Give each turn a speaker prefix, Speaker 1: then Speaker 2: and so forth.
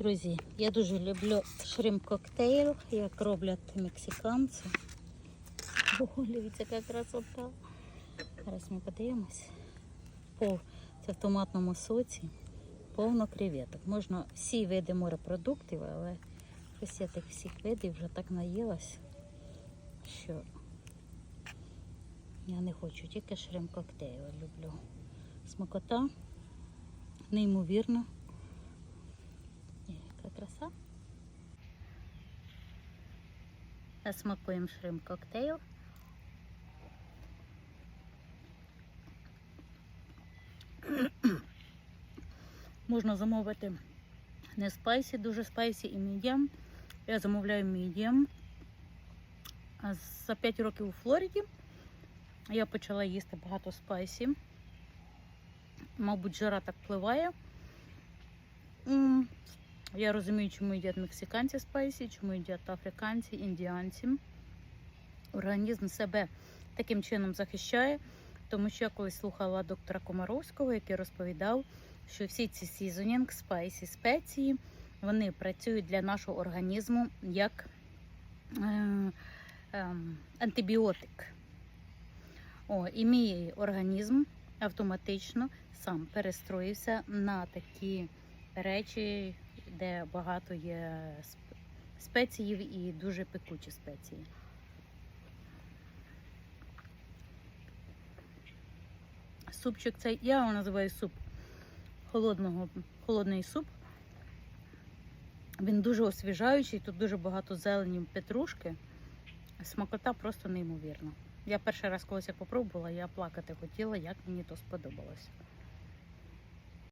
Speaker 1: Друзі, я дуже люблю шрим-коктейль, як роблять мексиканці. Дивіться, яка красота. Зараз ми подивимось. Пов, це в томатному соці. Повно креветок. Можна всі види морепродуктів, але ось я тих всіх видів вже так наїлась, що я не хочу, тільки шрим-коктейль люблю. Смакота неймовірна. Яка краса. Смакуємо шрим коктейл. Можна замовити не спайсі, дуже спайсі і мідіям. Я замовляю мідіям. За 5 років у Флориді я почала їсти багато спайсі. Мабуть, жара так впливає. Я розумію, чому їдять мексиканці спайсі, чому їдять африканці, індіанці. Організм себе таким чином захищає, тому що я колись слухала доктора Комаровського, який розповідав, що всі ці seasoning, спайсі, спеції, вони працюють для нашого організму як е, е, антибіотик. О, і мій організм автоматично сам перестроївся на такі речі, де багато є сп- спеціїв і дуже пекучі спеції. Супчик цей, я його називаю суп холодного, холодний суп. Він дуже освіжаючий, тут дуже багато зелені петрушки. Смакота просто неймовірна. Я перший раз колись як попробувала, я плакати хотіла, як мені то сподобалось.